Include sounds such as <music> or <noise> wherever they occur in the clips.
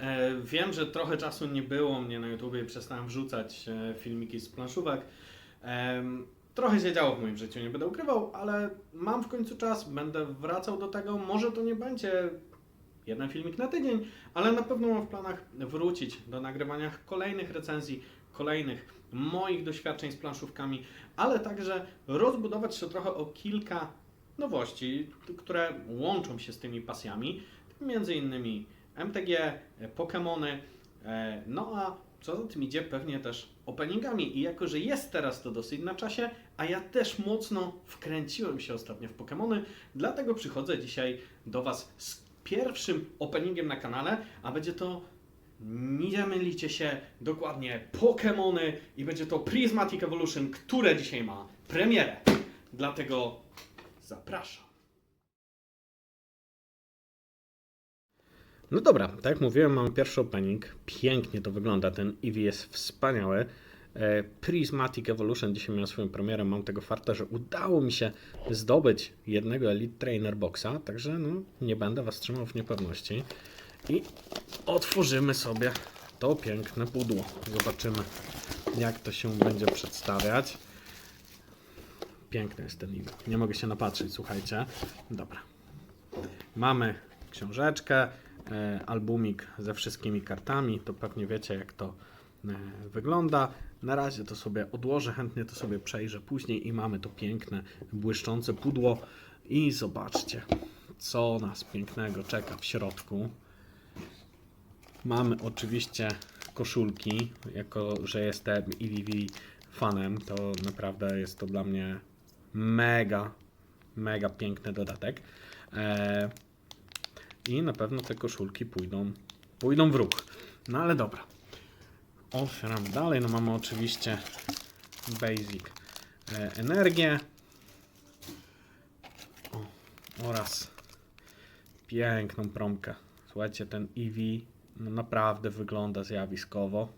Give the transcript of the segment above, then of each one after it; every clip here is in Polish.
E, Wiem, że trochę czasu nie było mnie na YouTubie, przestałem wrzucać e, filmiki z planszówek. Em, Trochę się działo w moim życiu, nie będę ukrywał, ale mam w końcu czas, będę wracał do tego. Może to nie będzie jeden filmik na tydzień, ale na pewno mam w planach wrócić do nagrywania kolejnych recenzji, kolejnych moich doświadczeń z planszówkami, ale także rozbudować to trochę o kilka nowości, które łączą się z tymi pasjami, między innymi MTG, e, Pokémony, e, no a co za tym idzie pewnie też openingami i jako, że jest teraz to dosyć na czasie, a ja też mocno wkręciłem się ostatnio w Pokémony, dlatego przychodzę dzisiaj do Was z pierwszym openingiem na kanale, a będzie to nie mylicie się, dokładnie Pokémony i będzie to Prismatic Evolution, które dzisiaj ma premierę. Dlatego zapraszam. No dobra, tak jak mówiłem, mamy pierwszy opening. Pięknie to wygląda, ten Eevee jest wspaniały. E, Prismatic Evolution dzisiaj miał swoją premierę. Mam tego farta, że udało mi się zdobyć jednego Elite Trainer Boxa, także no, nie będę Was trzymał w niepewności. I otworzymy sobie to piękne pudło. Zobaczymy, jak to się będzie przedstawiać. Piękny jest ten Eevee. Nie mogę się napatrzeć, słuchajcie. Dobra. Mamy książeczkę, albumik ze wszystkimi kartami. To pewnie wiecie, jak to e, wygląda. Na razie to sobie odłożę, chętnie to sobie przejrzę później i mamy to piękne, błyszczące pudło. I zobaczcie, co nas pięknego czeka w środku. Mamy oczywiście koszulki, jako że jestem EVV fanem, to naprawdę jest to dla mnie mega, mega piękny dodatek. E, I na pewno te koszulki pójdą, pójdą w ruch. No ale dobra. Otwieram dalej. No mamy oczywiście basic e, energię. O, oraz piękną promkę. Słuchajcie, ten Eevee no naprawdę wygląda zjawiskowo.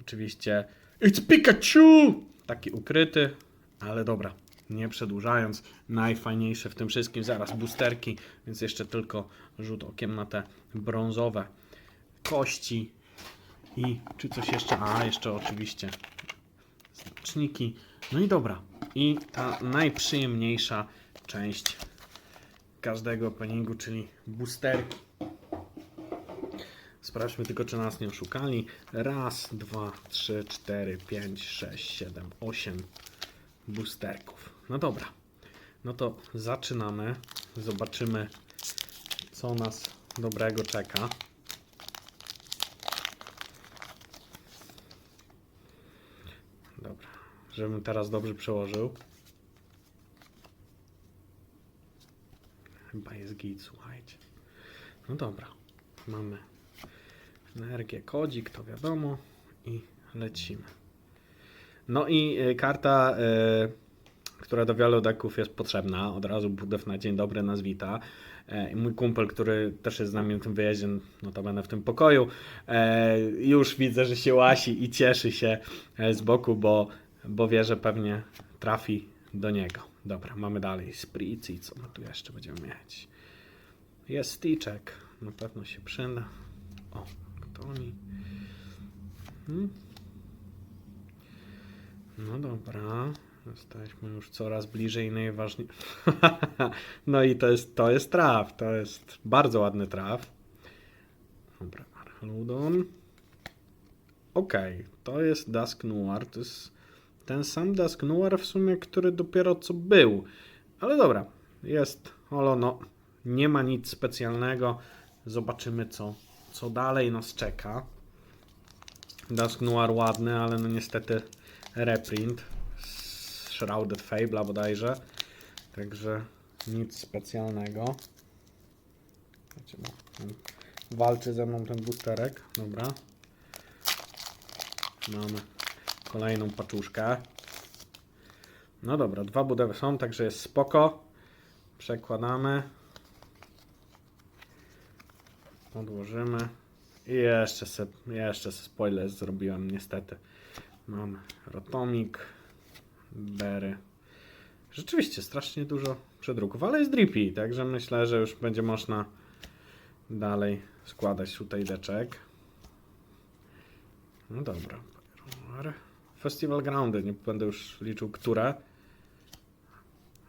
Oczywiście It's Pikachu! Taki ukryty, ale dobra, nie przedłużając, najfajniejsze w tym wszystkim zaraz boosterki, więc jeszcze tylko rzut okiem na te brązowe kości i czy coś jeszcze, a jeszcze oczywiście znaczniki. No i dobra, i ta najprzyjemniejsza część każdego openingu, czyli boosterki. Sprawdźmy tylko, czy nas nie oszukali. Raz, dwa, trzy, cztery, pięć, sześć, siedem, osiem boosterków. No dobra. No to zaczynamy. Zobaczymy, co nas dobrego czeka. Dobra. Żebym teraz dobrze przełożył. Chyba jest git, słuchajcie. No dobra. Mamy energię kodzik, to wiadomo. I lecimy. No i y, karta, y, która do wielu deków jest potrzebna, od razu budew na dzień dobry nas wita. E, i mój kumpel, który też jest z nami w tym wyjeździe, notabene w tym pokoju, e, już widzę, że się łasi i cieszy się e, z boku, bo, bo wie, że pewnie trafi do niego. Dobra, mamy dalej Spritz i co my tu jeszcze będziemy mieć? Jest Stitchek, na pewno się przyda. O, kto oni? Hmm? No dobra, jesteśmy już coraz bliżej najważniej. <laughs> no i to jest, to jest traf, to jest bardzo ładny traf. Dobra, Archaludon. Okej, to jest Dusk Noir, to jest ten sam Dusk Noir w sumie, który dopiero co był. Ale dobra, jest Holono, nie ma nic specjalnego. Zobaczymy co, co dalej nas czeka. Dusk Noir ładny, ale no niestety reprint Shrouded Fable'a bodajże. Także nic specjalnego. Walczy ze mną ten boosterek. Dobra. Mamy kolejną paczuszkę. No dobra, dwa budewy są, także jest spoko. Przekładamy. Odłożymy. I jeszcze se, jeszcze se spoiler zrobiłem niestety. Mamy Rotomik, Berry. Rzeczywiście strasznie dużo przedruków, ale jest Drippy, także myślę, że już będzie można dalej składać tutaj deczek. No dobra. Festival Groundy, nie będę już liczył które.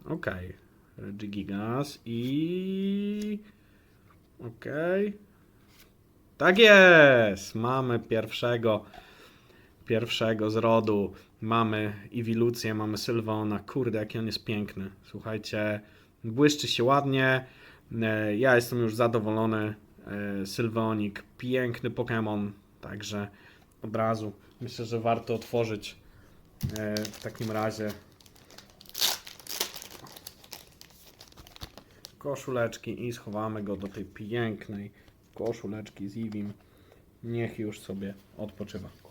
Okej. Reggie Gigas i... Okej. Tak jest! Mamy pierwszego, pierwszego z rodu. Mamy Iwilucję, mamy Sylwona. Kurde, jaki on jest piękny. Słuchajcie, błyszczy się ładnie. E, Ja jestem już zadowolony. E, Sylwonik, piękny Pokémon. Także od razu myślę, że warto otworzyć e, w takim razie koszuleczki i schowamy go do tej pięknej koszuleczki z Ivim. Niech już sobie odpoczywa.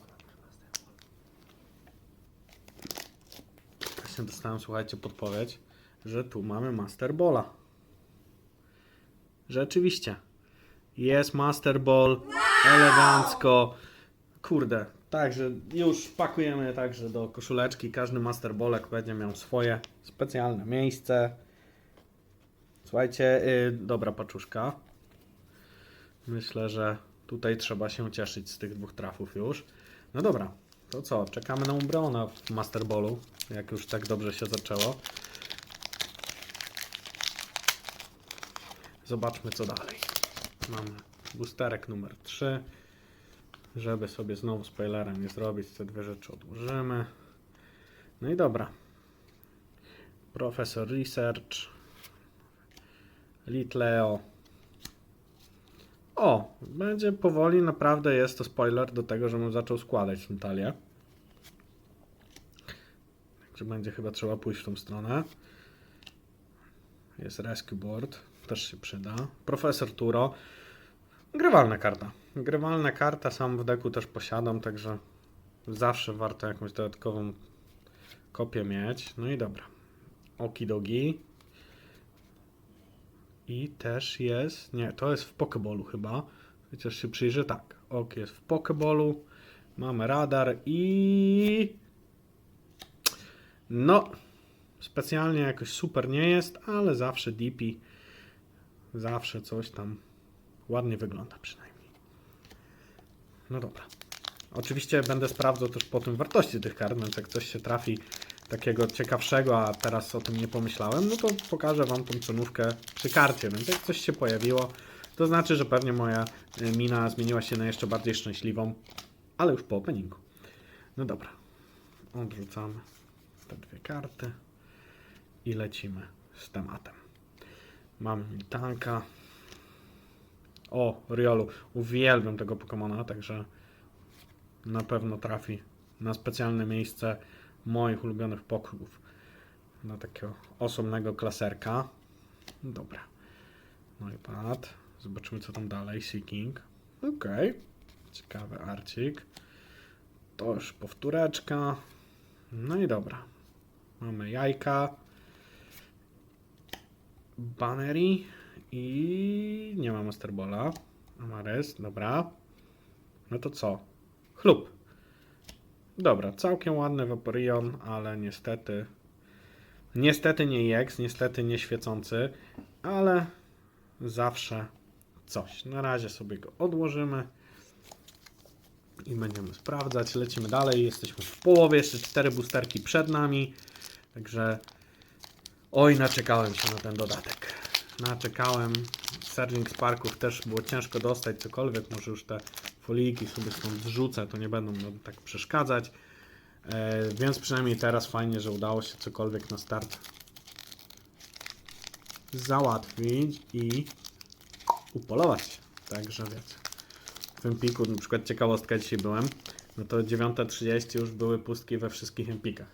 Właśnie dostałem, słuchajcie, podpowiedź, że tu mamy Master Balla. Rzeczywiście. Jest Master Ball. Elegancko. Kurde. Także już pakujemy także do koszuleczki. Każdy Master Ballek będzie miał swoje specjalne miejsce. Słuchajcie, yy, dobra paczuszka. Myślę, że tutaj trzeba się cieszyć z tych dwóch trafów już. No dobra, to co? Czekamy na Umbrona w Master Ballu, jak już tak dobrze się zaczęło. Zobaczmy co dalej. Mamy boosterek numer 3. Żeby sobie znowu spoilerem nie zrobić, te dwie rzeczy odłożymy. No i dobra. Profesor Research. Litleo. O, będzie powoli, naprawdę jest to spoiler do tego, żebym zaczął składać tę talię. Także będzie chyba trzeba pójść w tą stronę. Jest Rescue Board, też się przyda. Profesor Turo. Grywalna karta. Grywalna karta, sam w deku też posiadam, także zawsze warto jakąś dodatkową kopię mieć. No i dobra. Okidogi. I też jest. Nie, to jest w Pokeballu chyba. Chociaż się przyjrzę tak. Ok, jest w Pokeballu. Mamy radar i. No. Specjalnie jakoś super nie jest, ale zawsze DP. Zawsze coś tam ładnie wygląda przynajmniej. No dobra. Oczywiście będę sprawdzał też po tym wartości tych kart, więc jak coś się trafi takiego ciekawszego, a teraz o tym nie pomyślałem, no to pokażę Wam tą cenówkę przy karcie, więc jak coś się pojawiło, to znaczy, że pewnie moja y, mina zmieniła się na jeszcze bardziej szczęśliwą, ale już po openingu. No dobra, odrzucamy te dwie karty i lecimy z tematem. Mamy Miltanka. O, Riolu. Uwielbiam tego Pokemona, także na pewno trafi na specjalne miejsce moich ulubionych pokójów. Na takiego osobnego klaserka. Dobra. No i pad. Zobaczymy co tam dalej. Seeking. Okej. Ciekawy arcik. To już powtóreczka. No i dobra. Mamy jajka. Bannery. I nie ma Masterbola. Amares, dobra. No to co? Chlub. Dobra, całkiem ładny Vaporeon, ale niestety. Niestety nie X, niestety nie świecący, ale zawsze coś. Na razie sobie go odłożymy i będziemy sprawdzać. Lecimy dalej. Jesteśmy w połowie, jeszcze cztery boosterki przed nami. Także oj, naczekałem się na ten dodatek. Naczekałem. Surging Sparków też było ciężko dostać cokolwiek. Może już te foliki sobie stąd zrzucę, to nie będą nam tak przeszkadzać. E, więc przynajmniej teraz fajnie, że udało się cokolwiek na start załatwić i upolować. Także wiecie. W Empiku, na przykład ciekawostka dzisiaj byłem, no to 9.30 już były pustki we wszystkich Empikach.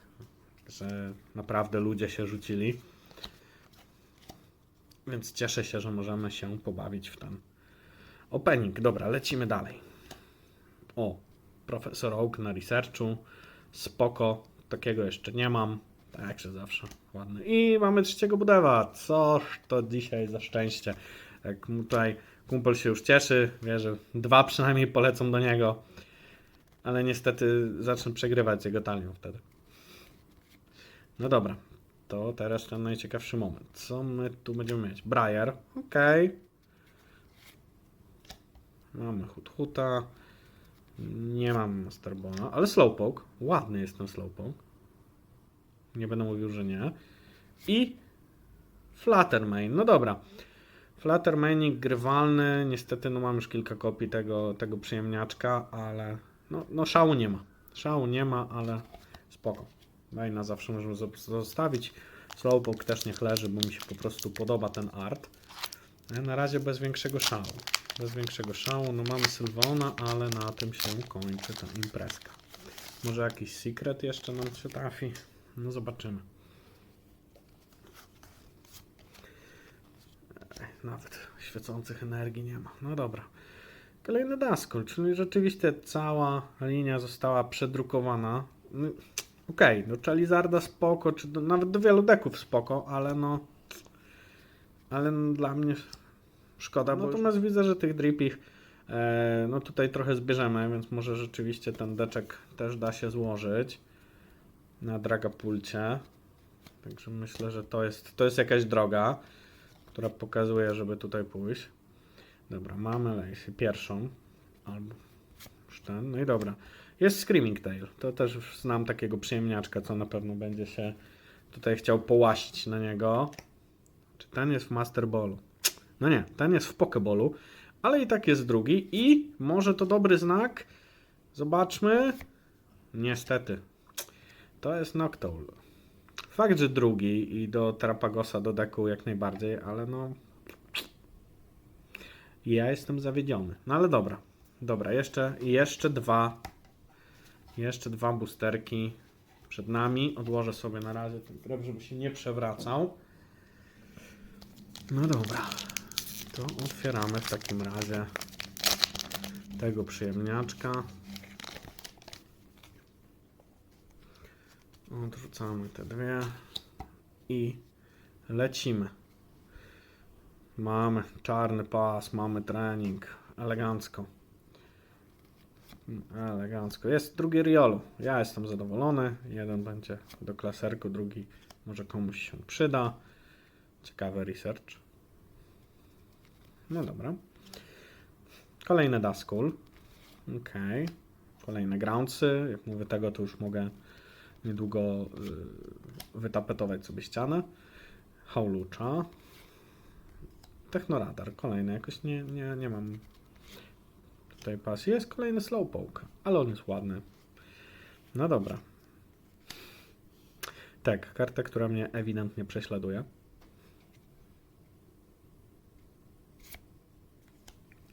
Że naprawdę ludzie się rzucili. Więc cieszę się, że możemy się pobawić w ten opening. Dobra, lecimy dalej. O, profesor Oak na researchu. Spoko. Takiego jeszcze nie mam. Także zawsze ładny. I mamy trzeciego budewa. Coż to dzisiaj za szczęście. Jak tutaj kumpel się już cieszy, wie, że dwa przynajmniej polecą do niego. Ale niestety zacznę przegrywać z jego talią wtedy. No dobra. To teraz ten najciekawszy moment. Co my tu będziemy mieć? Briar. Okej. Mamy Huthuta. Nie mam Masterbona, ale Slowpoke. Ładny jest ten Slowpoke. Nie będę mówił, że nie. I Fluttermane. No dobra. Fluttermane grywalny. Niestety no mam już kilka kopii tego, tego przyjemniaczka, ale no, no szału nie ma. Szału nie ma, ale spoko. Maina zawsze możemy zo- zostawić. Slowpoke też niech leży, bo mi się po prostu podoba ten art. Ale na razie bez większego szału. Bez większego szału. No mamy Sylwona, ale na tym się kończy ta imprezka. Może jakiś secret jeszcze nam się trafi? No zobaczymy. Nawet świecących energii nie ma. No dobra. Kolejny Daskol, czyli rzeczywiście cała linia została przedrukowana. No, Okej, do Charizarda spoko, czy do, nawet do wielu deków spoko, ale no... Ale no, dla mnie szkoda, bo natomiast widzę, że tych dripich e, no tutaj trochę zbierzemy, więc może rzeczywiście ten deczek też da się złożyć na Dragapulcie. Także myślę, że to jest, to jest jakaś droga, która pokazuje, żeby tutaj pójść. Dobra, mamy Lacey pierwszą. Albo już ten. No i dobra. Jest Screaming Tail. To też znam takiego przyjemniaczka, co na pewno będzie się tutaj chciał połasić na niego. Czy ten jest w Master Ballu? No nie, ten jest w Pokeballu, ale i tak jest drugi. I może to dobry znak. Zobaczmy. Niestety. To jest Noctowl. Fakt, że drugi i do Trapagosa do deku jak najbardziej, ale no ja jestem zawiedziony. No ale dobra. Dobra, jeszcze, jeszcze dwa. Jeszcze dwa boosterki przed nami. Odłożę sobie na razie ten żeby się nie przewracał. No dobra. To otwieramy w takim razie tego przyjemniaczka. Odrzucamy te dwie i lecimy. Mamy czarny pas, mamy trening. Elegancko. Elegancko. Jest drugi Riolu. Ja jestem zadowolony. Jeden będzie do klaserku, drugi może komuś się przyda. Ciekawy research. No dobra. Kolejny Daskul. Ok. Kolejne groundsy. Jak mówię tego, to już mogę niedługo y, wytapetować sobie ścianę. Haulucza. Technoradar, kolejny, jakoś nie, nie, nie mam tutaj pasji. Jest kolejny Slowpoke, ale on jest ładny. No dobra. Tak, karta, która mnie ewidentnie prześladuje.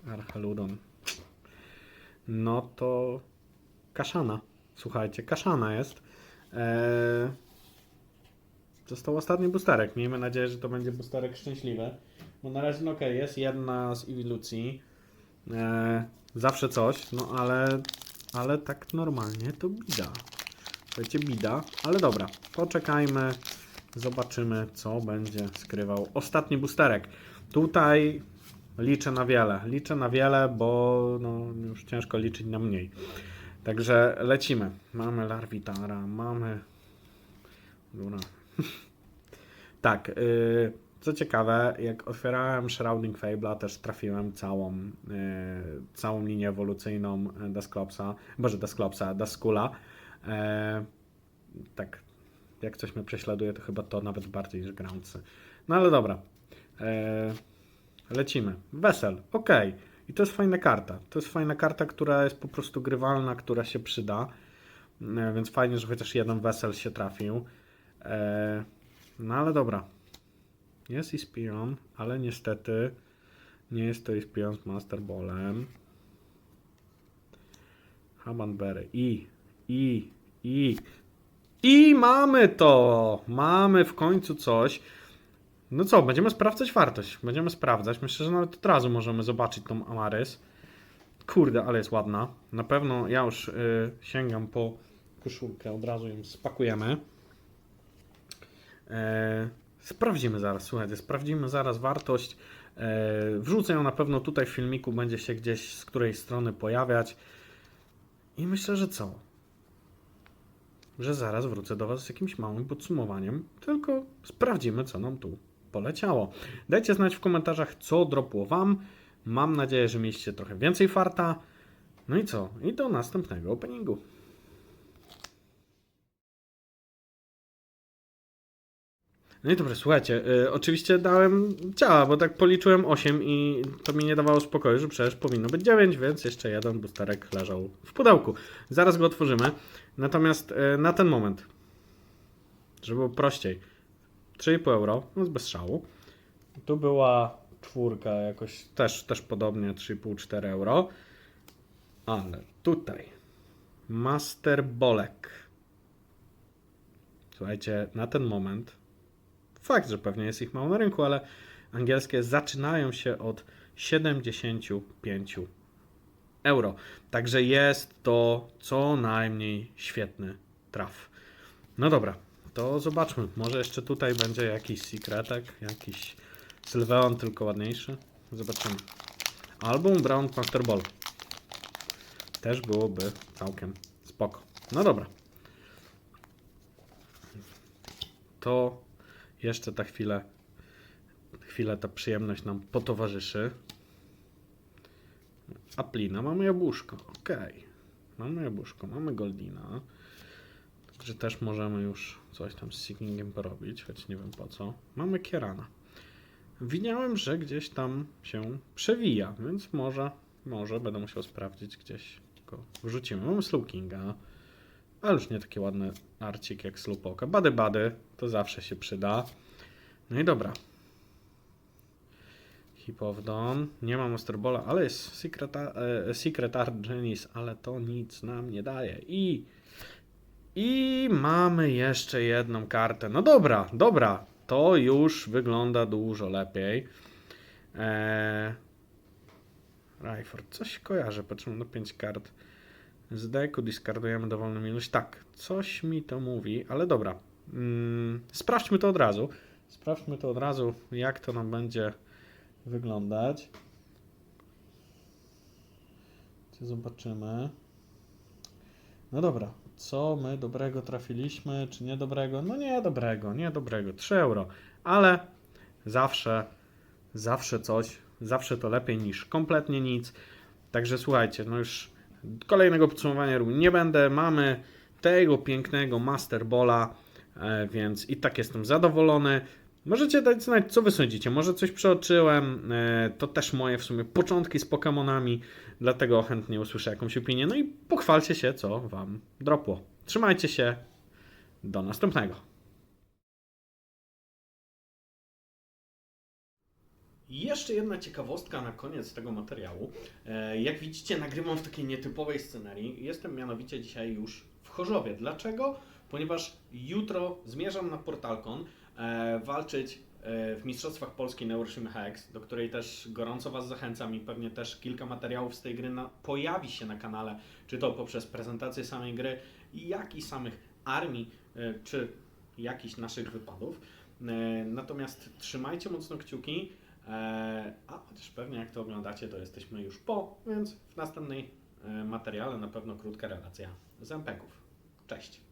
Archaludon. No to Kaszana. Słuchajcie, Kaszana jest. Eee... Został ostatni boosterek. Miejmy nadzieję, że to będzie boosterek szczęśliwy. No na razie no okej, jest jedna z ewolucji. E, zawsze coś, no ale, ale tak normalnie to bida. Słuchajcie, bida, ale dobra, poczekajmy, zobaczymy co będzie skrywał ostatni boosterek. Tutaj liczę na wiele, liczę na wiele, bo no, już ciężko liczyć na mniej. Także lecimy. Mamy Larvitara, mamy... Dobra. <laughs> tak, yy, co ciekawe, jak otwierałem Shrouding Fable'a, też trafiłem całą, yy, całą linię ewolucyjną Dusclopsa, boże Dusclopsa, Duskula. Yy, tak, jak coś mnie prześladuje, to chyba to nawet bardziej niż Groundsy. No ale dobra. Yy, lecimy. Wesel, ok. I to jest fajna karta. To jest fajna karta, która jest po prostu grywalna, która się przyda. Yy, więc fajnie, że chociaż jeden wesel się trafił. Yy, no ale dobra. Jest Ispion, ale niestety nie jest to Ispion z Master Ballem. Habanberry. I, i, i. I mamy to! Mamy w końcu coś. No co, będziemy sprawdzać wartość. Będziemy sprawdzać. Myślę, że nawet od razu możemy zobaczyć tą Amarys. Kurde, ale jest ładna. Na pewno ja już y, sięgam po koszulkę. Od razu ją spakujemy. E, sprawdzimy zaraz, słuchajcie, sprawdzimy zaraz wartość. E, wrzucę ją na pewno tutaj w filmiku, będzie się gdzieś z której strony pojawiać. I myślę, że co? Że zaraz wrócę do Was z jakimś małym podsumowaniem, tylko sprawdzimy, co nam tu poleciało. Dajcie znać w komentarzach, co dropło Wam. Mam nadzieję, że mieliście trochę więcej farta. No i co? I do następnego openingu. No i dobra, słuchajcie, y, oczywiście dałem ciała, bo tak policzyłem 8 i to mi nie dawało spokoju, że przecież powinno być 9, więc jeszcze jeden boosterek leżał w pudełku. Zaraz go otworzymy. Natomiast y, na ten moment, żeby było prościej, 3,5 euro, no bez szału. Tu była czwórka jakoś też, też podobnie 3,5-4 euro. Ale tutaj Master Bolek. Słuchajcie, na ten moment fakt, że pewnie jest ich mało na rynku, ale angielskie zaczynają się od 75 euro. Także jest to co najmniej świetny traf. No dobra, to zobaczmy. Może jeszcze tutaj będzie jakiś sekretek, jakiś Sylveon, tylko ładniejszy. Zobaczymy. Album Brown Master Ball. Też byłoby całkiem spoko. No dobra. To jeszcze ta chwilę, chwilę ta przyjemność nam potowarzyszy. Aplina, mamy jabłuszko, okej. Mamy jabłuszko, mamy Goldina. Także też możemy już coś tam z Seekingiem porobić, choć nie wiem po co. Mamy Kierana. Widziałem, że gdzieś tam się przewija, więc może, może będę musiał sprawdzić gdzieś go wrzucimy. Mamy Slowkinga, ale już nie takie ładne arcik jak Slowpoke. Bady Bady to zawsze się przyda. No i dobra. Hip of Dawn. Nie ma Master Balla, ale jest Secret, e, Secret Art Genius, ale to nic nam nie daje. I i mamy jeszcze jedną kartę. No dobra, dobra. To już wygląda dużo lepiej. Eee... Rayford, coś kojarzę. Patrzymy na 5 kart. Z deku discardujemy dowolną ilość. Tak, coś mi to mówi, ale dobra. Mm, sprawdźmy to od razu. Sprawdźmy to od razu, jak to nam będzie wyglądać. Zobaczymy. No dobra, co my dobrego trafiliśmy, czy niedobrego? No nie dobrego, nie dobrego, 3 euro, ale zawsze, zawsze coś, zawsze to lepiej niż kompletnie nic. Także słuchajcie, no już kolejnego podsumowania nie będę. Mamy tego pięknego Master Bola, e, więc i tak jestem zadowolony. Możecie dać znać, co wy sądzicie. Może coś przeoczyłem. e, To też moje w sumie początki z Pokémonami, dlatego chętnie usłyszę jakąś opinię. No i pochwalcie się, co wam dropło. Trzymajcie się. Do następnego. Jeszcze jedna ciekawostka na koniec tego materiału. E, Jak widzicie, nagrywam w takiej nietypowej scenerii. Jestem mianowicie dzisiaj już w Chorzowie. Dlaczego? Ponieważ jutro zmierzam na Portalkon walczyć e, w Mistrzostwach Polski na Euroshim Hex, do której też gorąco Was zachęcam i pewnie też kilka materiałów z tej gry na, pojawi się na kanale, czy to poprzez prezentację samej gry, jak i samych armii, e, czy jakichś naszych wypadów. E, Natomiast trzymajcie mocno kciuki, e, a chociaż pewnie jak to oglądacie, to jesteśmy już po, więc w następnej e, materiale na pewno krótka relacja z MPK-ów. Cześć!